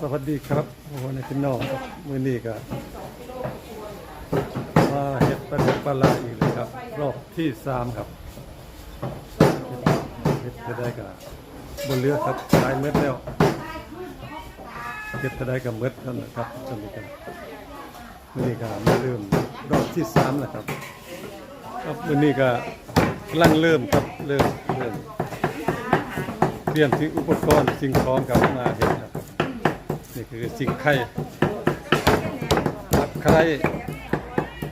สวัสดีครับวันนี้พี่น้องมือนี้ก็มาเฮ็ดปลาดุกปลาลาอีกเลยครับ รอบที่สามครับเฮ็ดจะได้ก็บบนเรือครับขายเม็ดแล้วเฮ็ดจะได้ก็เม็ดนั่นแหละครับตอนนี้ก็มื้อนี้ก็มาเริ่มรอบที่สามแล้วครับครับมือนี้ก็กำลังเริ่มครับเริ่มเริ่ม เตรียมสิ่งอุปกรณ์สิ่งของกับมาเห็นนะครับ นี่คือสิ่งไข่ตักไข่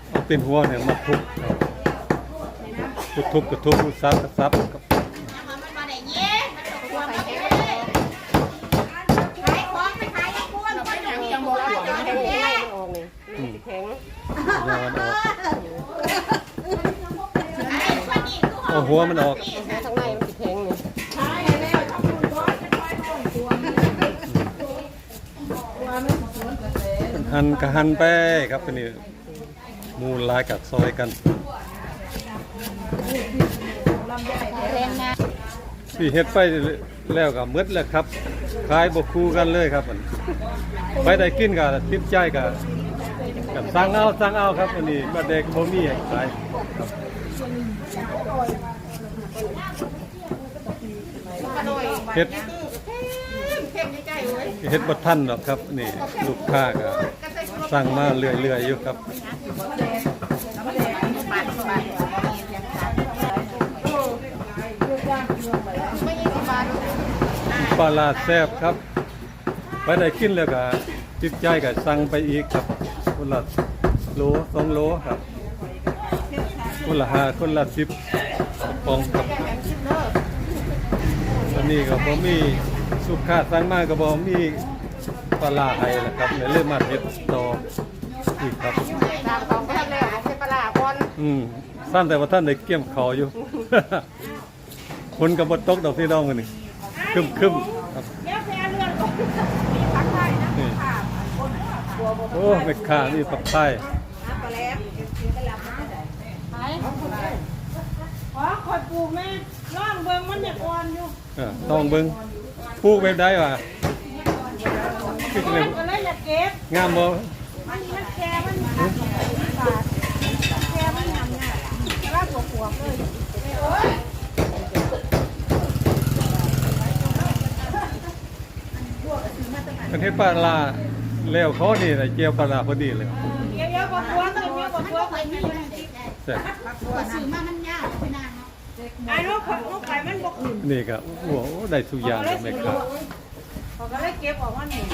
เอาเป็นหัวเนี่ยมาทุบครับทุบทุบกระทุบซับกระซับครับมันมาได้เย้มันตกควงมาได้ขายของไปขายให้ควงไปอย่างนี้ยังบอกว่าจะได้เย้ออกนี่แข็งยาวมันออกไอ้คนนี้คือเอาหัวมันออก หาทางในมันสิแข็งนี่ หันกะหันไปครับตัวนี้หมูหลายกับซอยกันแรงงานที่เฮ็ดไปแล้วก็หมดแล้วครับขายบ่คู่กันเลยครับอันไปได้กินก็ติดใจก็กับสั่งเอาสั่งเอาครับอันนี้บ่ได้บ่มีให้ขายครับเฮ็ด เฮ็ดบ่ทันหรอกครับ นี่ลูกค้าก็สั่งมาเรื่อยๆอยู่ครับปลาลาแซ่บครับ ไปได้กินแล้วก็ติดใจก็สั่งไปอีกครับคนละโลสองโลครับคนละห้าคนละสิบปองครับอันนี้ก็บ่มี สุขาสั่งมาก็บ่มีปลาร้าให้นะครับเลยเริ่มมาเฮ็ดต่ออีกครับตามของก็ทำแล้วเอาไปปลาร้าก่อนอืมสั้นแต่ว่าท่านได้เกี่ยมเขาอยู่ คนก็บ่ตกดอกพี่น้องกันนี่คึมๆครับนี่โอ้แม่ค้านี่ผักไทยขอคอยปลูกแม่ร่องเบิ่งมันอยากอ่อนอยู่เออต้องเบิ่ง ปลูกแบบใดวะคือจังได๋ก็เลยอยากเก็บงามบ่มันมันแก่มันขาดบาดแก่มันหยำเนี่ยแต่ว่าหัวหัวๆเลยประเทศปลาร้าแล้วเขานี่น่ะเจียวปลาร้าพอดีเลยเดี๋ยวเดี๋ยวกว่าตัวเดี๋ยวเดี๋ยวกว่าตัวเคยมีมันเด็กแซ่บตัวซื้อมามันยากไปนาน เนาะไอ้ลูกของลูกไก่มันบกอื่นนี่ก็โอ้โหได้ทุกอย่างเลยแม่ค้าเขาก็เลยเก็บออกว่าหนึ่ง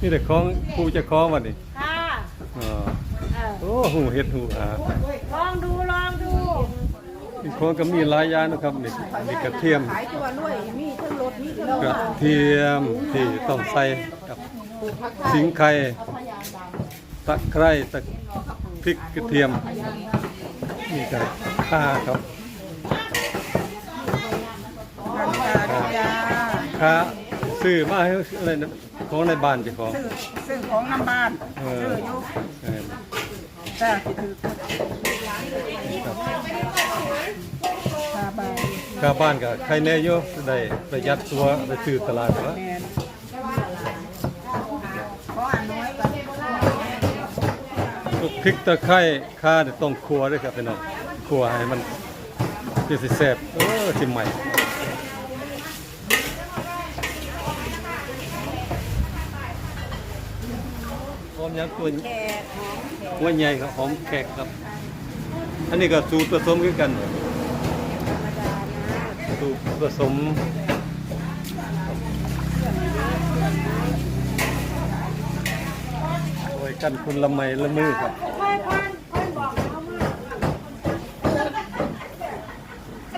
นี่แต่ของผู้เจะคล้าของวันนี้ค่ะอ๋อเออโอ้หูเฮ็ดหูหาลองดูลองดูอีกของก็มีหลายอย่างนะครับนี่นี่กระเทียม ขายตัวด้วยมีทั้งรถมีทั้งกระเทียมที่ต้องใส่กับสิงไข่ตะไคร้ตะพริกกระเทียมนี่ก็ข่าครับ ข่าซื้อมาให้อะไรนะของในบ้านเจ้าของซื้อของน้ำบ้านเออเออจ้าสิถือคาบายข้าบ้านก็ใครแน่อยู่ได้ประหยัดตัวไปซื้อตลาดแล้วแมนขออันน้อยก่อนพวกพริกตะไคร้ข่าเนี่ยต้องครัวด้วยครับพี่น้องครัวให้มันที่สิแซ่บเออสิใหม่ หอมยังตัวแขกหอมแขกหัวใหญ่ครับหอมแขกครับ อันนี้ก็สูตรผสมคือกันธรรมดานะสูตรผสมโอ้ยกันคนละไม้ละมือครับค่อยๆค่อยๆบอกเขามา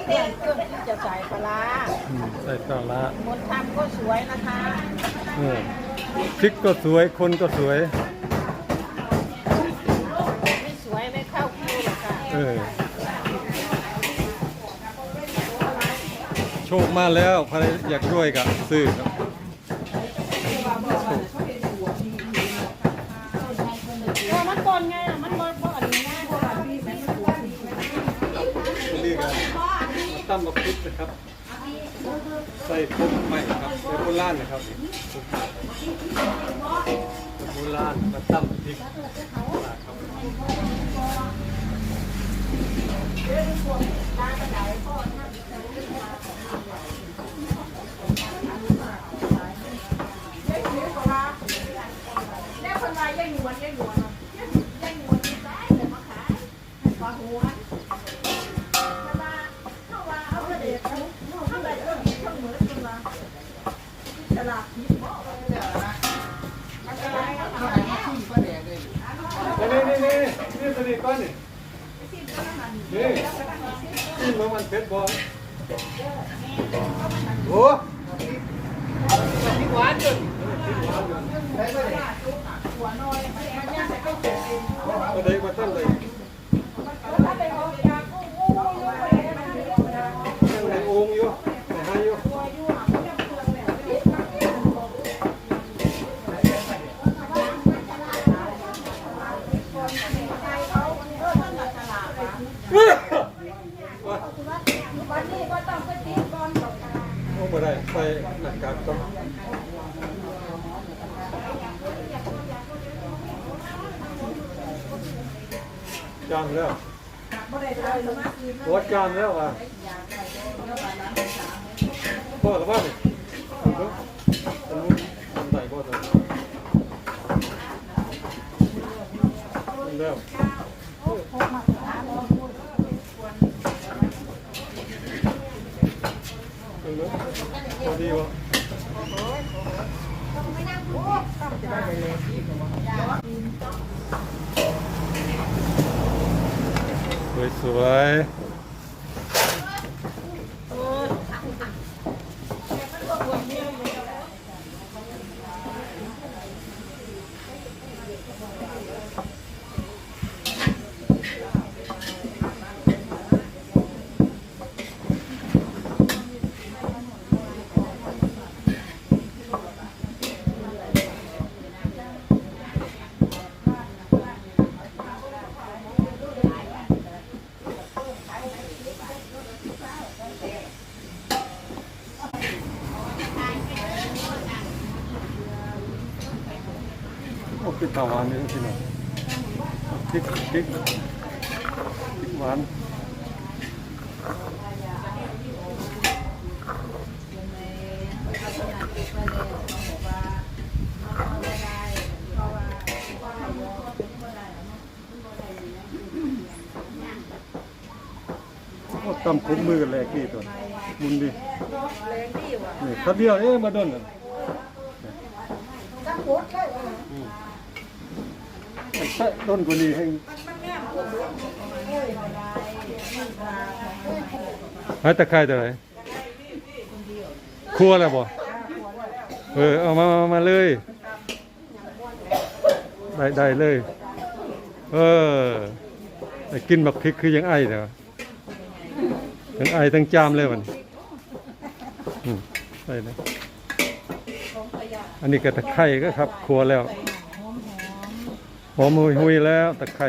เตรียมเครื่องที่จะใส่ปลาร้าอืมใส่ปลาร้าคนทำก็สวยนะคะเออพริกก็สวยคนก็สวย เออ โชคมาแล้วใครอยากช่วยกับซื้อครับเออมันตนไงอะมันบ่บ่อันนี้นะบ่อันนี้มันนี่กันตั้มกับพริกนะครับ ใส่ต้มใหม่ครับใส่โบราณนะครับโบราณมาตั้มพริกครับ แล้วคนวายยังอยู่วันยังอยู่วันยังอยู่วันนี้ได้เลยมาขายขอหัวแต่ว่าเข้าว่าเอาไปเด็ดเข้าไปเออเข้าเหมือนกันว่าฉลาดพิษบอกเลยนะมันจะได้เอาไปที่ก็เด็ดเลย นี่นี่นี่นี่ตัวนี้ก้อนนี่นี่ นี่มันมันเพชรบอลโอ้พริกหวานจนพริกหวานจนก็ได้มาตั้งเลยยังในองค์อยู่ในให้อยู่ โอ้บ่ได้ใส่หน้ากากต้องจานแล้วโอ้จานแล้วว่ะพอแล้วป่ะนี่เอาเถอะอันนู้นอันไหนบ่ตัวนี้อันแล้วอันนู้นพอ ดีวะสวยส ขาวหวานนี่พี่น้องพริกพริกพริกหวานโอ้ตำคุ้มมือแรกนี่ตัวมุนดินี่คัดเดียวเอ๊ะมาดนอืมใช่ ต้นกว่านี้ให้หายตะไคร้ตัวไหนครัวแล้วบ่เออเอามามามาเลย ได้ได้เลย เออได้กินบักพริกคือยังไอเนาะทั้งไอทั้งจามเลยมันอืมใช่เลยอันนี้ก็ตะไคร่ก็ครับ ครัวแล้ว หอมหุยหุยๆแล้วตะไคร่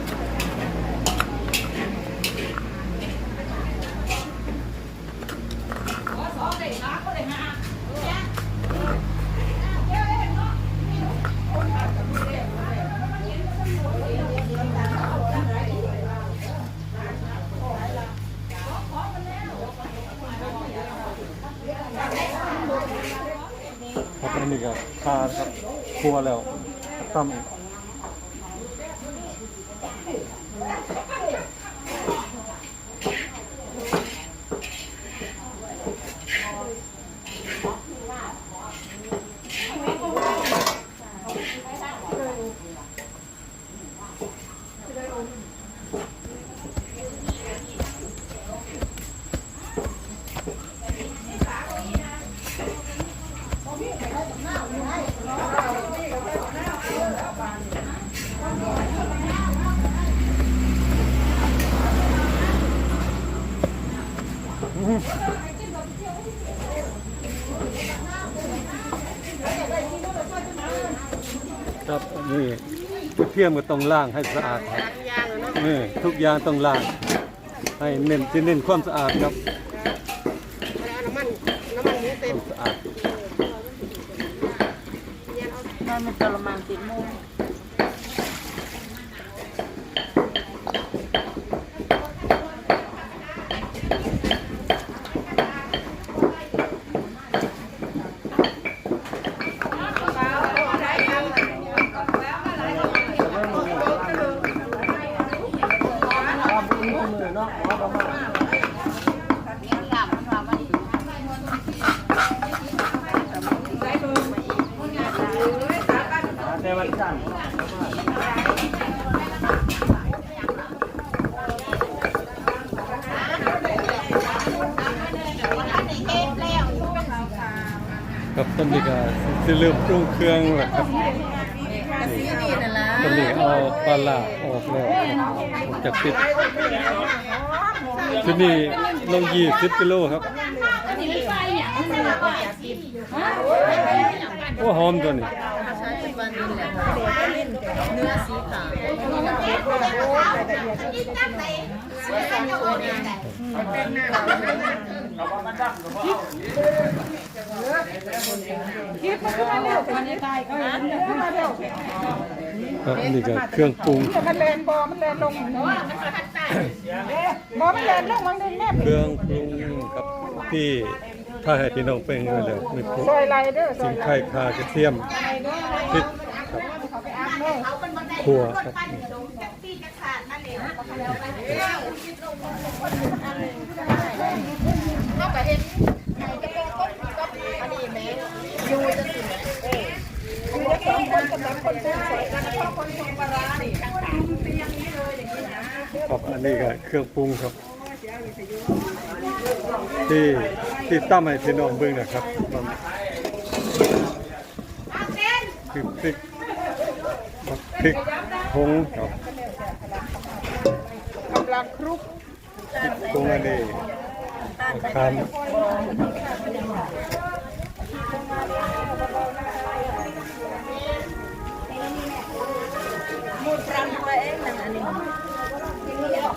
ครัวแล้วตั้มอีก นนี่กระเทียมก็ต้องล้างให้สะอาดครับยางเนาะนี่ทุกอย่างต้องล้างให้เน้นที่เน้นความสะอาดครับแล้วน้ำมันน้ำมันหมูเต็มสะอาดถ้ามันกระมังติดมือ ครับ ตอนนี้ก็จะเริ่มปรุงเครื่องแล้วครับตอนนี้เอาปลาร้าออกแล้วออกจากปิดที่นี่ลงยี่สิบกิโลครับโอ้หอมตัวนี้เนื้อสีขาว คิดมันขึ้นมาเร็วมันจะตายก็เห็นขึ้นมาเร็วครับอันนี้ก็เครื่องปรุงมันแลนบอมันแลนลงเนาะบอมันแลนลงมันดึงแนบเครื่องปรุงครับที่ถ้าให้พี่น้องเป็นเลยเดี๋ยวมีพวกซอยไรเด้อซสิอยงไรไข่คากระเทียมพริกครับครัวครับ คนกับสามคนซื้อใส่กันแล้วคนชงปลาร้านี่ข้างๆเตียงนี้เลยอย่างนี้นะครับอันนี้ก็เครื่องปรุงครับ ที่ที่ตั้มให้พี่น้องเบิ่งนะครับพริกพริกพริกผงครับ กำลังครุกพริกผงอันนี้คามมูดปรังตัวเองนั่นอันนี้ครับ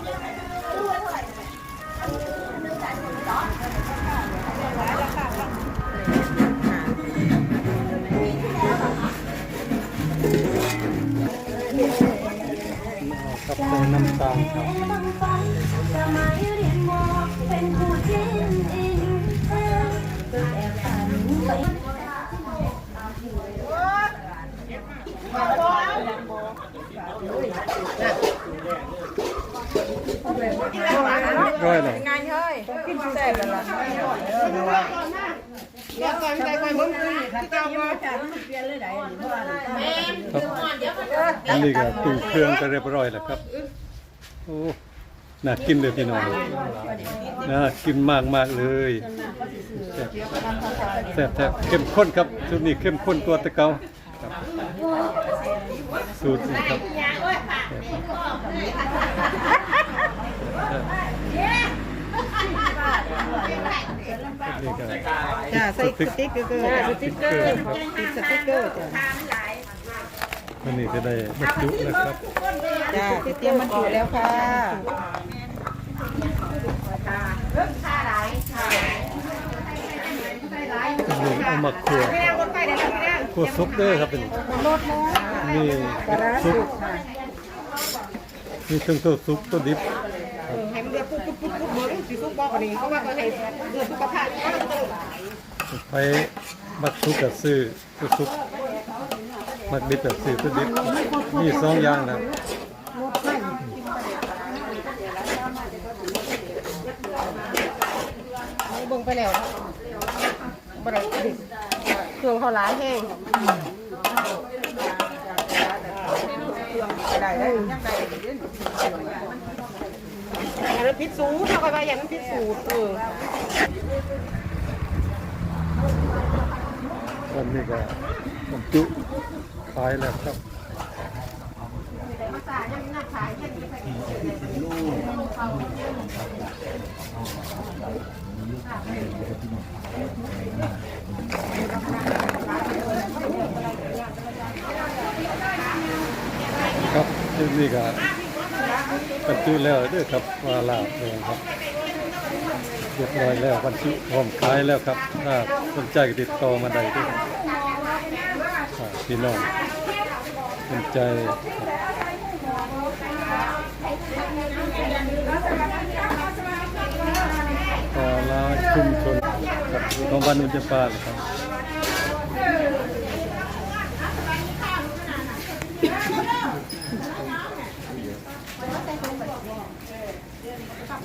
ใส่น้ำตาลครับ ร้อยเลยงานเฮ้ยกินแซ่บแล้วล่ะเดี๋ยวก่อนใส่ก่อนมึงที่เจ้ามาจากอันนี้ก็ปรุงเครื่องก็เรียบร้อยแล้วครับ โอ้น่ากินเลยพี่น้องน่ากินมากมากเลยแซ่บแซ่บเข้มข้นครับสูตรนี้เข้มข้นตัวตะเกาสูตรนี้ครับ นี่ก็จ้าใส่สติ๊กเกอร์สติ๊กเกอร์ครับติดสติ๊กเกอร์จ้ะวันนี้จะได้บรรจุนะครับจ้าเตรียมมันอยู่แล้วค่ะอันนี้เอามาคั่วคั่วซุปเด้อครับเป็นนี่ซุปนี่เครื่องตัวซุปตัวดิบ ให้มันเดือดปุ๊บปุ๊บปุ๊บปุ๊ บเบอร์สีซุปบอกกันนี้เพราะว่าก็ให้เดือดสุขภาพไปมักสุกกับซื้อสุกสุกมักดิบกับซื้อสุกดิบมีสองอย่างนะเบิ่งไปแล้วบ่ได้ดิเครื่องเขาหลายแห้งได้ได้ยังได้เด่น อย่างนั้นพิษสูจน์เขาก็ว่าอย่างนั้นพิษสูจน์เออวันนี้ก็ผมจุขายแล้วครับครับนี้ก็ บรรจุแล้วด้วยครับว่าลาบเลยครับเรียบร้อยแล้วบรรจุพร้อมขายแล้วครับถ้าสนใจติดต่อมาได้ด้วยครับอ่าพี่น้องสนใจปลาลาชุมชนของบ้านอุจจาปาเลยครับ ครับ